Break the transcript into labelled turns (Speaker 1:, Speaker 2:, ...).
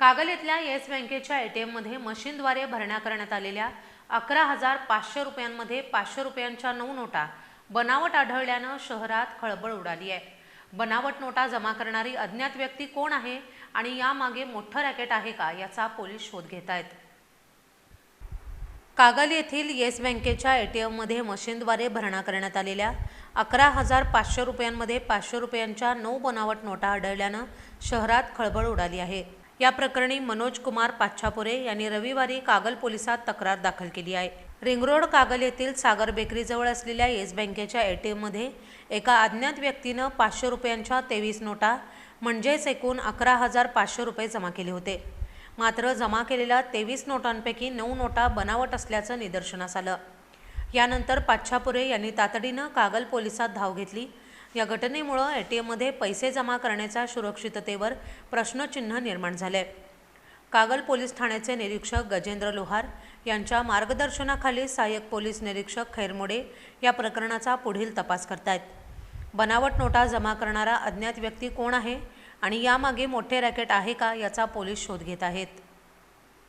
Speaker 1: Kagal येथल्या yes बँकेच्या एटीएममध्ये मशीनद्वारे भरण्या करण्यात आलेल्या अकरा हजार पाचशे रुपयांमध्ये पाचशे रुपयांच्या नऊ नोटा बनावट आढळल्यानं शहरात खळबळ उडाली आहे. बनावट नोटा जमा करणारी अज्ञात व्यक्ती कोण आहे आणि यामागे मोठं रॅकेट आहे का याचा पोलीस शोध घेत आहेत. कागल येथील येस बँकेच्या एटीएममध्ये मशीनद्वारे भरणा करण्यात आलेल्या अकरा हजार पाचशे रुपयांमध्ये पाचशे रुपयांच्या नऊ बनावट नोटा आढळल्यानं शहरात खळबळ उडाली आहे. या प्रकरणी मनोज कुमार पाच्छापुरे यांनी रविवारी कागल पोलिसात तक्रार दाखल केली आहे. रिंगरोड कागल येथील सागर बेकरीजवळ असलेल्या येस बँकेच्या ए टी एममध्ये एका अज्ञात व्यक्तीनं पाचशे रुपयांच्या तेवीस नोटा म्हणजेच एकूण अकरा हजार पाचशे रुपये जमा केले होते. मात्र जमा केलेल्या तेवीस नोटांपैकी नऊ नोटा बनावट असल्याचं निदर्शनास आलं. यानंतर पाच्छापुरे यांनी तातडीनं कागल पोलिसात धाव घेतली या घटनेमुळं ए टी एममध्ये पैसे जमा करण्याच्या सुरक्षिततेवर प्रश्नचिन्ह निर्माण झाले कागल पोलीस ठाण्याचे निरीक्षक गजेंद्र लोहार यांच्या मार्गदर्शनाखाली सहाय्यक पोलीस निरीक्षक खैरमोडे या प्रकरणाचा पुढील तपास करतायत. बनावट नोटा जमा करणारा अज्ञात व्यक्ती कोण आहे आणि यामागे मोठे रॅकेट आहे का याचा पोलीस शोध घेत आहेत.